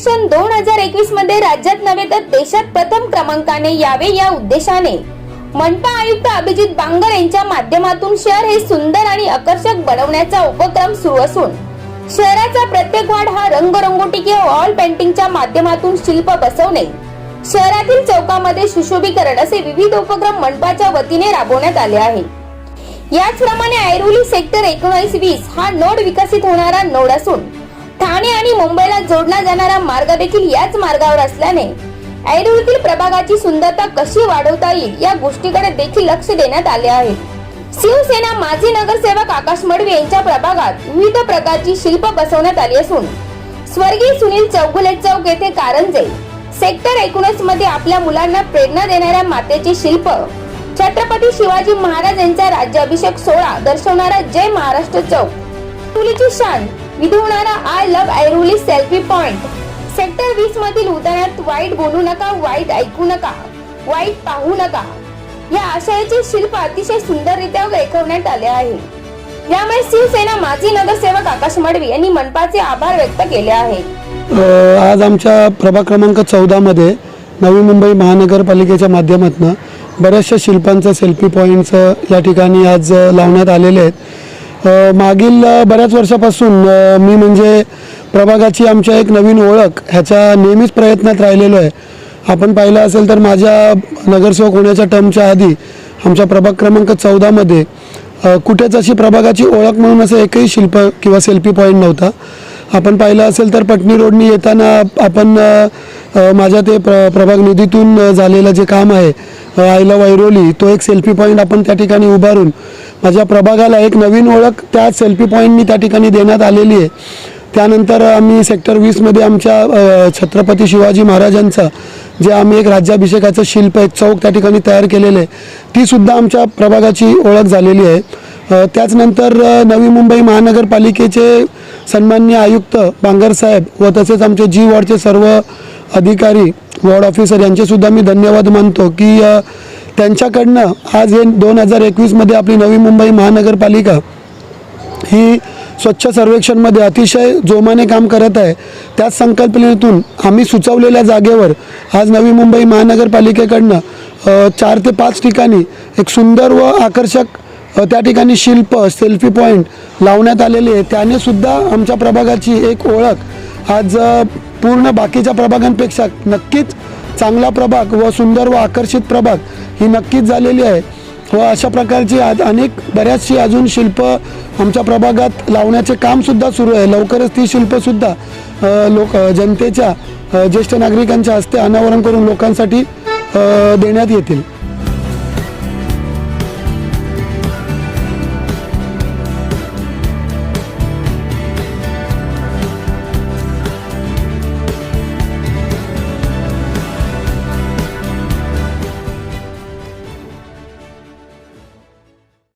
सर्वेक्षण दोन हजार एकवीसमध्ये राज्यात नव्हे तर देशात प्रथम क्रमांकाने यावे या उद्देशाने. मनपा आयुक्त अभिजित बांगर यांच्या माध्यमातून शहर हे सुंदर आणि आकर्षक बनवण्याचा उपक्रम सुरू असून शहराचा प्रत्येक वाढ हा रंगरंगोटी किंवा वॉल पेंटिंगच्या माध्यमातून शिल्प बसवणे शहरातील चौकामध्ये सुशोभीकरण असे विविध उपक्रम मनपाच्या वतीने राबवण्यात आले आहे. याचप्रमाणे ऐरोली सेक्टर एकोणीस वीस हा नोड विकसित होणारा नोड असून ठाणे आणि मुंबईला जोडला जाणारा मार्ग देखील याच मार्गावर असल्याने ऐरोळीतील प्रभागाची सुंदरता कशी वाढवता येईल या गोष्टीकडे देखील लक्ष देण्यात आले आहे. शिवसेना माजी नगरसेवक आकाश मडवे यांच्या प्रभागात विविध प्रकारची शिल्प बसवण्यात आली असून स्वर्गीय सुनील चौगुले चौक येथे कारंजे सेक्टर एकोणीसमध्ये आपल्या मुलांना प्रेरणा देणाऱ्या मातेचे शिल्प छत्रपती शिवाजी महाराज यांचा राज्याभिषेक सोहळा दर्शवणारा जय महाराष्ट्र चौक ऐरोलीची शान विधवणारा I love Airoli selfie point sector वीस मधील उदाहरणात वाईट बोलू नका वाईट ऐकू नका वाईट पाहू नका. या आशयाचे शिल्प अतिशय सुंदररित्या रेखवण्यात आले आहे. यामुळे शिवसेना माजी नगरसेवक आकाश मडवी यांनी मनपाचे आभार व्यक्त केले आहे. आज आमच्या प्रभाग क्रमांक चौदा मध्ये नवी मुंबई महानगरपालिकेच्या माध्यमातून बऱ्याचशा शिल्पांचं सेल्फी पॉईंटचं या ठिकाणी आज लावण्यात आलेले आहेत. मागील बऱ्याच वर्षापासून मी म्हणजे प्रभागाची आमच्या एक नवीन ओळख ह्याचा नेहमीच प्रयत्नात राहिलेलो आहे. आपण पाहिलं असेल तर माझ्या नगरसेवक होण्याच्या टर्मच्या आधी आमच्या प्रभाग क्रमांक चौदामध्ये कुठेच अशी प्रभागाची ओळख म्हणून असं एकही शिल्प किंवा सेल्फी पॉईंट नव्हता. आपण पाहिलं असेल तर पटणी रोडनी येताना आपण माझ्या ते प्र प्रभाग निधीतून झालेलं जे काम आहे आयला वैरोली तो एक सेल्फी पॉईंट आपण त्या ठिकाणी उभारून माझ्या प्रभागाला एक नवीन ओळख त्या सेल्फी पॉईंटनी त्या ठिकाणी देण्यात आलेली आहे. त्यानंतर आम्ही सेक्टर वीसमध्ये आमच्या छत्रपती शिवाजी महाराजांचा जे आम्ही एक राज्याभिषेकाचं शिल्प एक चौक त्या ठिकाणी तयार केलेलं आहे तीसुद्धा आमच्या प्रभागाची ओळख झालेली आहे. त्याचनंतर नवी मुंबई महानगरपालिकेचे सन्माननीय आयुक्त बांगर साहेब व तसेच आमचे जी वॉर्डचे सर्व अधिकारी वॉर्ड ऑफिसर यांचेसुद्धा मी धन्यवाद मानतो की त्यांच्याकडनं आज हे दोन हजार एकवीसमध्ये आपली नवी मुंबई महानगरपालिका ही स्वच्छ सर्वेक्षणमध्ये अतिशय जोमाने काम करत आहे. त्याच संकल्पनेतून आम्ही सुचवलेल्या जागेवर आज नवी मुंबई महानगरपालिकेकडनं चार ते पाच ठिकाणी एक सुंदर व आकर्षक त्या ठिकाणी शिल्प सेल्फी पॉईंट लावण्यात आलेले आहे. त्याने सुद्धा आमच्या प्रभागाची एक ओळख. आज पूर्ण बाकीच्या प्रभागांपेक्षा नक्कीच चांगला प्रभाग व सुंदर व आकर्षित प्रभाग ही नक्कीच झालेली आहे. व अशा प्रकारची आज अनेक बऱ्याचशी अजून शिल्प आमच्या प्रभागात लावण्याचे कामसुद्धा सुरू आहे. लवकरच ती शिल्पसुद्धा लोक जनतेच्या ज्येष्ठ नागरिकांच्या हस्ते अनावरण करून लोकांसाठी देण्यात येतील.